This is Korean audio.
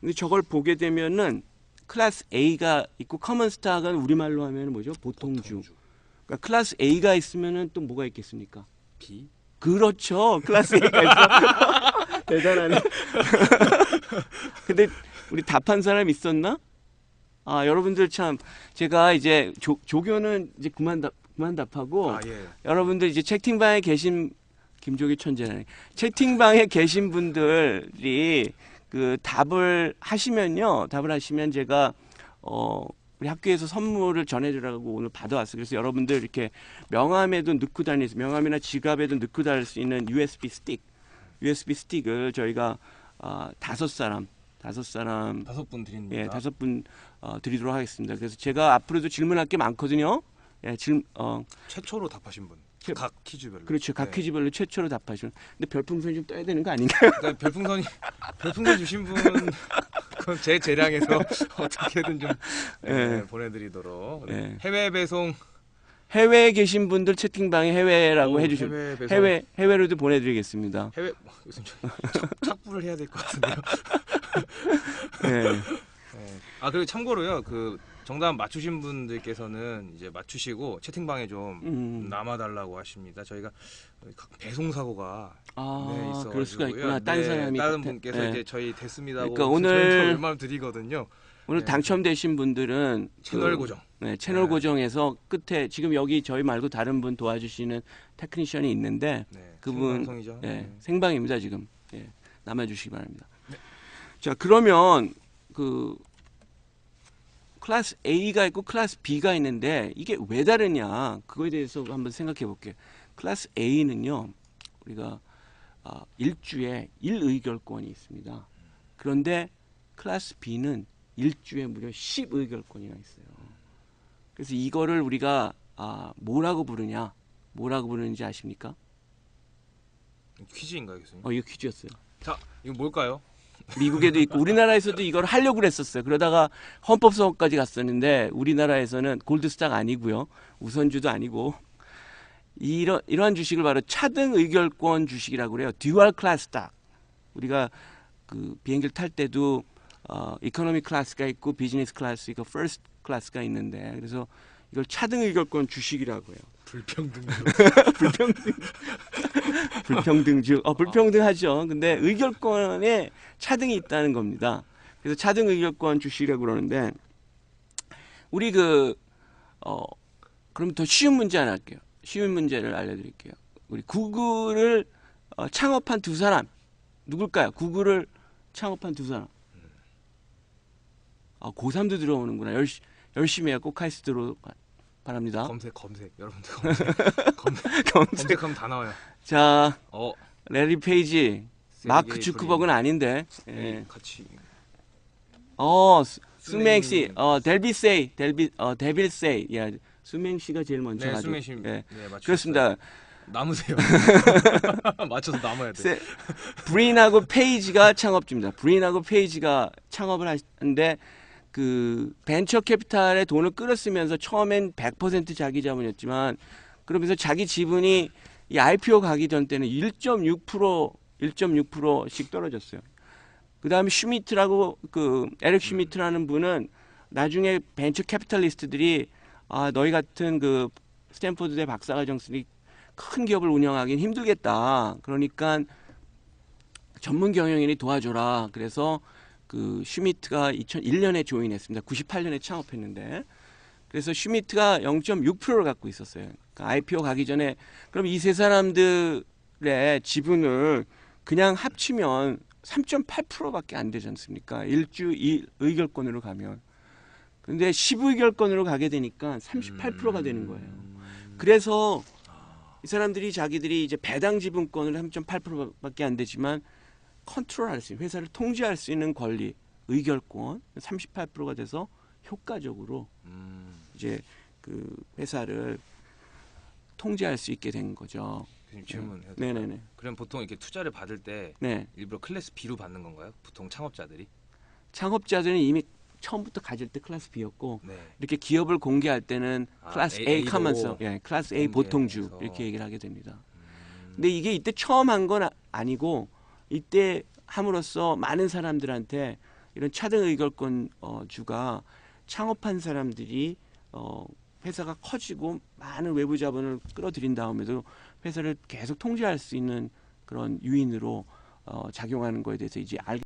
근데 저걸 보게 되면은 클래스 A가 있고 커먼 스탁은 우리말로 하면 뭐죠? 보통주. 보통주. 그러니까 클래스 A가 있으면은 또 뭐가 있겠습니까? B. 그렇죠. 클래스 A가 있어. 대단하네. 근데 우리 답한 사람 있었나? 아 여러분들 참 제가 이제 조, 조교는 이제 그만 답 그만 답하고 아 예. 여러분들 이제 채팅방에 계신 김조기 천재라니 채팅방에 계신 분들이 그 답을 하시면요 답을 하시면 제가 어 우리 학교에서 선물을 전해주라고 오늘 받아왔어요. 그래서 여러분들 이렇게 명함에도 넣고 다닐 수, 명함이나 지갑에도 넣고 다닐 수 있는 USB 스틱, USB 스틱을 저희가 아, 다섯 사람, 다섯 사람, 다섯 분 드립니다. 예, 다섯 분 어, 드리도록 하겠습니다. 그래서 제가 앞으로도 질문할 게 많거든요. 예, 질, 어, 최초로 답하신 분. 최- 각 퀴즈별로. 그렇죠. 각 네. 퀴즈별로 최초로 답하시면. 근데 별풍선 좀 떠야 되는 거 아닌가요? 그러니까 별풍선이 별풍선 주신 분 그건 제 재량에서 어떻게든 좀 네, 예. 보내드리도록 네. 예. 해외 배송 해외에 계신 분들 채팅방에 해외라고 오, 해주시면 해외 배송 해외 해외로도 보내드리겠습니다. 해외 요즘 저 착- 착부를 해야 될 것 같은데요. 예. 네. 아 그리고 참고로요 그 정답 맞추신 분들께서는 이제 맞추시고 채팅방에 좀 음. 남아달라고 하십니다. 저희가 각 배송 사고가 아, 네, 있어 그럴 수가 있구나. 딴 사람이 다른 분께서 예. 이제 저희 됐습니다고 그러니까 오늘- 웬만하면 드리거든요. 오늘 네. 당첨되신 분들은 채널 그, 고정. 네, 채널 네. 고정에서 끝에 지금 여기 저희 말고 다른 분 도와주시는 테크니션이 있는데 네. 그분. 예, 네. 생방입니다 지금 예, 남아주시기 바랍니다. 자 그러면 그 클래스 A가 있고 클래스 B가 있는데 이게 왜 다르냐 그거에 대해서 한번 생각해 볼게요. 클래스 A는요 우리가 아, 일주에 1의결권이 있습니다. 그런데 클래스 B는 일주에 무려 10의결권이나 있어요. 그래서 이거를 우리가 아, 뭐라고 부르냐? 뭐라고 부르는지 아십니까? 퀴즈인가요, 교수님? 어, 이거 퀴즈였어요. 자, 이거 뭘까요? 미국에도 있고 우리나라에서도 이걸 하려고 그랬었어요. 그러다가 헌법소원까지 갔었는데 우리나라에서는 골드스탁 아니고요. 우선주도 아니고 이러, 이러한 주식을 바로 차등 의결권 주식이라고 그래요. 듀얼 클래스 딱. 우리가 그 비행기를 탈 때도 어, 이코노미 클래스가 있고 비즈니스 클래스 있고 퍼스트 클래스가 있는데 그래서 이걸 차등 의결권 주식이라고 해요. 불평등. 불평등 불평등주 어 불평등하죠. 근데 의결권에 차등이 있다는 겁니다. 그래서 차등 의결권 주식이라고 그러는데 우리 그 어 그럼 더 쉬운 문제 하나 할게요. 쉬운 문제를 알려드릴게요. 우리 구글을 어, 창업한 두 사람 누굴까요? 구글을 창업한 두 사람. 아 고3도 들어오는구나. 열시, 열심히 해요. 꼭 하이스 들어 바랍니다. 검색, 검색. 여러분들 검색. 검색. 검색. 검색 하면 다 나와요. 자, 어, 레리 페이지, 마크 주크버그는 아닌데. 예. 같이. 어, 수- 수맹 씨, 수맹. 어, 델비 세이, 델비, 어, 데빌 세이. 야, 수맹 씨가 제일 먼저 네, 씨. 예. 네. 그렇습니다. 남으세요. 맞춰서 남아야 돼. 세, 브린하고 페이지가 창업주입니다. 브린하고 페이지가 창업을 하는데 그 벤처 캐피탈에 돈을 끌었으면서 처음엔 100% 자기 자본이었지만 그러면서 자기 지분이 이 IPO 가기 전 때는 1.6% 1.6%씩 떨어졌어요. 그다음에 슈미트라고 그 에릭 슈미트라는 분은 나중에 벤처 캐피탈리스트들이 아 너희 같은 그 스탠포드대 박사과정들이 큰 기업을 운영하기는 힘들겠다. 그러니까 전문 경영인이 도와줘라. 그래서 그 슈미트가 2001년에 조인했습니다. 98년에 창업했는데 그래서 슈미트가 0.6%를 갖고 있었어요. 그러니까 IPO 가기 전에 그럼 이 세 사람들의 지분을 그냥 합치면 3.8%밖에 안 되지 않습니까? 일주 일 의결권으로 가면. 근데 10의결권으로 가게 되니까 38%가 되는 거예요. 그래서 이 사람들이 자기들이 이제 배당 지분권을 3.8%밖에 안 되지만 컨트롤할 수 있는 회사를 통제할 수 있는 권리, 의결권 38%가 돼서 효과적으로 음, 이제 그 회사를 통제할 수 있게 된 거죠. 교수님 질문 해도 네, 네, 네. 그럼 보통 이렇게 투자를 받을 때 네. 일부러 클래스 B로 받는 건가요? 보통 창업자들이? 창업자들은 이미 처음부터 가질 때 클래스 B였고 네. 이렇게 기업을 공개할 때는 아, 클래스 A- 카먼서, 예, 클래스 A 보통주. 이렇게 얘기를 하게 됩니다. 음, 근데 이게 이때 처음 한 건 아니고 이때 함으로써 많은 사람들한테 이런 차등 의결권 어, 주가 창업한 사람들이 어, 회사가 커지고 많은 외부 자본을 끌어들인 다음에도 회사를 계속 통제할 수 있는 그런 유인으로 어, 작용하는 거에 대해서 이제 알게